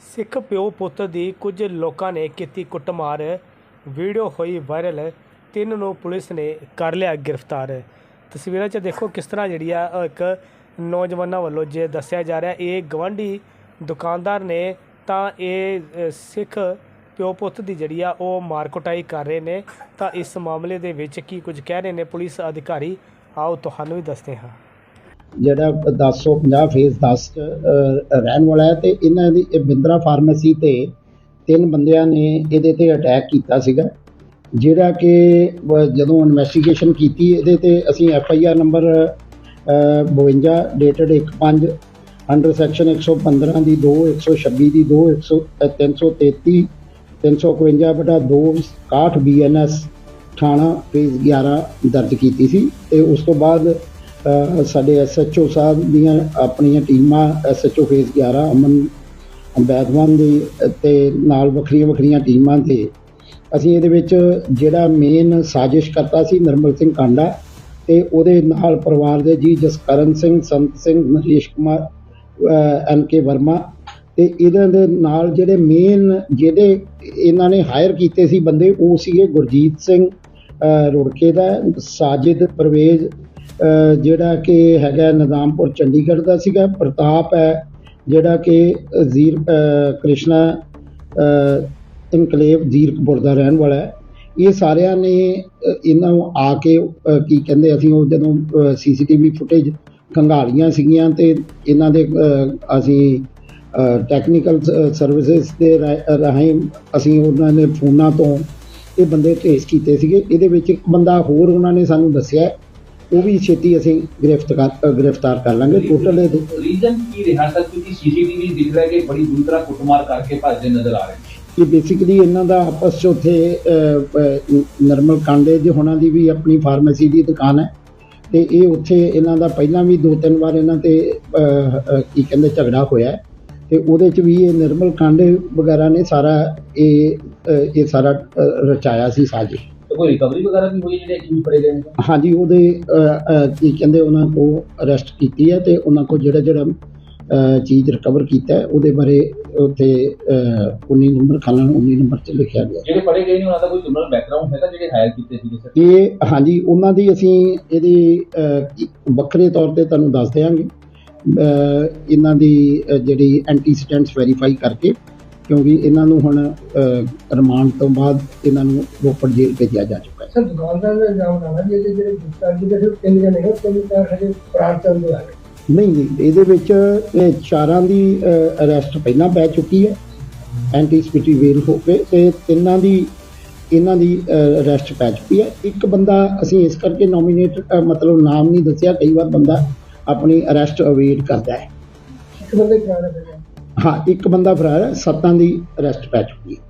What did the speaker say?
ਸਿੱਖ ਪਿਓ ਪੁੱਤ ਦੀ ਕੁਝ ਲੋਕਾਂ ਨੇ ਕੀਤੀ ਕੁੱਟਮਾਰ। ਵੀਡੀਓ ਹੋਈ ਵਾਇਰਲ। ਤਿੰਨ ਨੂੰ ਪੁਲਿਸ ਨੇ ਕਰ ਲਿਆ ਗ੍ਰਿਫਤਾਰ। ਤਸਵੀਰਾਂ 'ਚ ਦੇਖੋ ਕਿਸ ਤਰ੍ਹਾਂ ਜਿਹੜੀ ਆ ਇੱਕ ਨੌਜਵਾਨਾਂ ਵੱਲੋਂ ਜੇ ਦੱਸਿਆ ਜਾ ਰਿਹਾ, ਇਹ ਗਵਾਂਢੀ ਦੁਕਾਨਦਾਰ ਨੇ ਤਾਂ ਇਹ ਸਿੱਖ ਪਿਓ ਪੁੱਤ ਦੀ ਜਿਹੜੀ ਆ, ਉਹ ਮਾਰ ਕੁਟਾਈ ਕਰ ਰਹੇ ਨੇ। ਤਾਂ ਇਸ ਮਾਮਲੇ ਦੇ ਵਿੱਚ ਕੀ ਕੁਝ ਕਹਿ ਰਹੇ ਨੇ ਪੁਲਿਸ ਅਧਿਕਾਰੀ? ਆਓ ਤੁਹਾਨੂੰ ਵੀ ਦੱਸਦੇ ਹਾਂ। ਜਿਹੜਾ 1050 ਫੇਜ਼ 10 ਚ ਰਹਿਣ ਵਾਲਾ ਹੈ ਤੇ ਇਹਨਾਂ ਦੀ, ਇਹ ਬਿੰਦਰਾ ਫਾਰਮੇਸੀ ਤੇ ਤਿੰਨ ਬੰਦਿਆਂ ਨੇ ਇਹਦੇ ਤੇ ਅਟੈਕ ਕੀਤਾ ਸੀਗਾ। ਜਿਹੜਾ ਕਿ ਜਦੋਂ ਇਨਵੈਸਟੀਗੇਸ਼ਨ ਕੀਤੀ ਇਹਦੇ ਤੇ ਅਸੀਂ F I R number 52 dated 15 under section 115 ਦੀ 2 126 ਦੀ 2 333 351 ਬਟਾ 2 61 ਬੀਐਨਐਸ ਥਾਣਾ ਫੇਜ਼ 11 ਦਰਜ ਕੀਤੀ ਸੀ ਤੇ ਉਸ ਤੋਂ ਬਾਅਦ ਸਾਡੇ ਐਸਐਚਓ ਸਾਹਿਬ ਦੀਆਂ ਆਪਣੀਆਂ ਟੀਮਾਂ ਐਸਐਚਓ ਫੇਸ 11 ਅਮਨ ਬੈਦਵਾਨ ਦੀ ਤੇ ਨਾਲ ਵੱਖਰੀਆਂ ਵੱਖਰੀਆਂ ਟੀਮਾਂ ਤੇ ਅਸੀਂ ਇਹਦੇ ਵਿੱਚ ਜਿਹੜਾ ਮੇਨ ਸਾਜ਼ਿਸ਼ ਕਰਤਾ ਸੀ ਨਰਮਲ ਸਿੰਘ ਕਾਂਡਾ ਤੇ ਉਹਦੇ ਨਾਲ ਪਰਿਵਾਰ ਦੇ ਜੀ ਜਸਕਰਨ ਸਿੰਘ, ਸੰਤ ਸਿੰਘ ਨਰੇਸ਼ ਕੁਮਾਰ ਐਨ ਕੇ ਵਰਮਾ ਤੇ ਇਹਨਾਂ ਦੇ ਨਾਲ ਜਿਹੜੇ ਮੇਨ ਜਿਹੜੇ ਇਹਨਾਂ ਨੇ ਹਾਇਰ ਕੀਤੇ ਸੀ ਬੰਦੇ, ਉਹ ਸੀਗੇ ਗੁਰਜੀਤ ਸਿੰਘ ਰੁੜਕੇ ਦਾ, ਸਾਜਿਦ, ਪਰਵੇਜ਼ ਜਿਹੜਾ ਕਿ ਹੈਗਾ ਨਿਜ਼ਾਮਪੁਰ, ਚੰਡੀਗੜ੍ਹ ਦਾ ਸੀਗਾ। ਪ੍ਰਤਾਪ ਹੈ, ਜਿਹੜਾ ਕਿ ਜ਼ੀਰ ਕ੍ਰਿਸ਼ਨਾ ਇਨਕਲੇਵ ਜ਼ੀਰਕਪੁਰ ਦਾ ਰਹਿਣ ਵਾਲਾ ਹੈ। ਇਹ ਸਾਰਿਆਂ ਨੇ ਇਹਨਾਂ ਨੂੰ ਆ ਕੇ ਕੀ ਕਹਿੰਦੇ ਅਸੀਂ ਉਹ ਜਦੋਂ ਸੀਸੀਟੀਵੀ ਫੁਟੇਜ ਖੰਗਾਲੀਆਂ ਸੀਗੀਆਂ ਤੇ ਇਹਨਾਂ ਦੇ ਅਸੀਂ ਟੈਕਨੀਕਲ ਸਰਵਿਸਿਜ਼ ਦੇ ਰਾ- ਰਾਹੀਂ ਅਸੀਂ ਉਹਨਾਂ ਨੇ ਫੋਨਾਂ ਤੋਂ ਇਹ ਬੰਦੇ ਟ੍ਰੇਸ ਕੀਤੇ ਸੀਗੇ। ਇਹਦੇ ਵਿੱਚ ਇੱਕ ਬੰਦਾ ਹੋਰ ਉਹਨਾਂ ਨੇ ਸਾਨੂੰ ਦੱਸਿਆ ਉਹ ਵੀ ਛੇਤੀ ਅਸੀਂ ਗ੍ਰਿਫਤ ਕਰ ਅ, ਗ੍ਰਿਫਤਾਰ ਕਰ ਲਾਂਗੇ ਟੋਟਲ ਇਹ ਰੀਜ਼ਨ ਕੀ ਰਿਹਾ ਸਰ? ਕਿਉਂਕਿ ਸੀਸੀਟੀਵੀ ਦਿਖ ਰਿਹਾ ਕਿ ਬੜੀ ਦੂਰ ਤਰ੍ਹਾਂ ਕੁੱਟਮਾਰ ਕਰਕੇ ਭੱਜਦੇ ਨਜ਼ਰ ਆ ਰਹੇ ਨੇ। ਕਿ ਬੇਸਿਕਲੀ ਇਹਨਾਂ ਦਾ ਆਪਸ ਚ ਉੱਥੇ ਨਰਮਲ ਕਾਂਡੇ ਜੀ ਹੋਣਾ ਦੀ ਵੀ ਆਪਣੀ ਫਾਰਮੇਸੀ ਦੀ ਦੁਕਾਨ ਹੈ। ਤੇ ਇਹ ਉੱਥੇ ਇਹਨਾਂ ਦਾ ਪਹਿਲਾਂ ਵੀ ਦੋ ਤਿੰਨ ਵਾਰ ਇਹਨਾਂ ਤੇ ਕੀ ਕਹਿੰਦੇ ਝਗੜਾ ਹੋਇਆ ਤੇ ਉਹਦੇ ਚ ਵੀ ਇਹ ਨਿਰਮਲ ਕਾਂਡੇ ਵਗੈਰਾ ਨੇ ਸਾਰਾ ਇਹ ਇਹ ਸਾਰਾ ਰਚਾਇਆ ਸੀ ਸਾਜ਼ਿਸ਼। ਤੇ ਕੋਈ ਰਿਕਵਰੀ ਵਗੈਰਾ ਵੀ ਹੋਈ ਜਿਹੜੇ ਅਕਿਊਜ਼ ਫੜੇ ਗਏ ਨੇ? ਹਾਂਜੀ ਉਹਦੇ ਕੀ ਕਹਿੰਦੇ ਉਹਨਾਂ ਕੋ ਅਰੈਸਟ ਕੀਤੀ ਹੈ ਤੇ ਉਹਨਾਂ ਕੋ ਜਿਹੜਾ ਜਿਹੜਾ ਚੀਜ਼ ਰਿਕਵਰ ਕੀਤਾ ਹੈ ਉਹਦੇ ਬਾਰੇ ਉੱਥੇ ਅਹ, 19 ਨੰਬਰ ਖਾਨਾ 19 ਨੰਬਰ ਚ ਲਿਖਿਆ ਗਿਆ। ਜਿਹੜੇ ਫੜੇ ਗਏ ਨੇ ਉਹਨਾਂ ਦਾ ਕੋਈ ਕ੍ਰਿਮੀਨਲ ਬੈਕਗ੍ਰਾਉਂਡ ਹੈਗਾ ਜਿਹੜੇ ਹਾਇਰ ਕੀਤੇ ਸੀਗੇ ਸਰ? ਇਹ ਹਾਂਜੀ ਉਹਨਾਂ ਦੀ ਅਸੀਂ ਇਹਦੀ ਕੀ- ਵੱਖਰੇ ਤੌਰ ਤੇ ਤੁਹਾਨੂੰ ਦੱਸ ਦਿਆਂਗੇ। ਇਹਨਾਂ ਦੀ ਜਿਹੜੀ ਐਂਟੀਸੀਡੈਂਟਸ ਵੈਰੀਫਾਈ ਕਰਕੇ ਕਿਉਂਕਿ ਇਹਨਾਂ ਨੂੰ ਹੁਣ ਰਿਮਾਂਡ ਤੋਂ ਬਾਅਦ ਇਹਨਾਂ ਨੂੰ ਰੋਪੜ ਜੇਲ੍ਹ ਭੇਜਿਆ ਜਾ ਚੁੱਕਾ ਹੈ। ਸਰ ਦੁਕਾਨਦਾਰ ਦਾ ਇਲਜ਼ਾਮ ਲਾਣਾ ਵੀ ਇਹਦੇ ਜਿਹੜੇ ਗੁਪਤਾ ਜੀ ਦੇ ਸਿਰਫ ਤਿੰਨ ਜਣੇ ਨੇ ਤਿੰਨ ਚਾਰ ਹਜੇ ਫਰਾਰ ਚੱਲਦੇ ਆ। ਨਹੀਂ ਨਹੀਂ ਇਹਦੇ ਵਿੱਚ ਇਹ ਚਾਰਾਂ ਦੀ ਅਰੈਸਟ ਪਹਿਲਾਂ ਪੈ ਚੁੱਕੀ ਹੈ ਐਂਟੀਸਪੀਟੀ ਵੇਲ ਹੋ ਕੇ ਤੇ ਤਿੰਨਾਂ ਦੀ ਇਹਨਾਂ ਦੀ ਅਰੈਸਟ ਪੈ ਚੁੱਕੀ ਹੈ। ਇੱਕ ਬੰਦਾ ਅਸੀਂ ਇਸ ਕਰਕੇ ਨੋਮੀਨੇਟ ਮਤਲਬ ਨਾਮ ਨਹੀਂ ਦੱਸਿਆ ਕਈ ਵਾਰ ਬੰਦਾ ਆਪਣੀ ਅਰੈਸਟ ਅਵੇਟ ਕਰਦਾ ਹੈ। ਇੱਕ ਬੰਦੇ ਹੈ ਹਾਂ ਇੱਕ ਬੰਦਾ ਫਰਾਰ ਹੈ ਸੱਤਾਂ ਦੀ ਅਰੈਸਟ ਪੈ ਚੁੱਕੀ ਹੈ।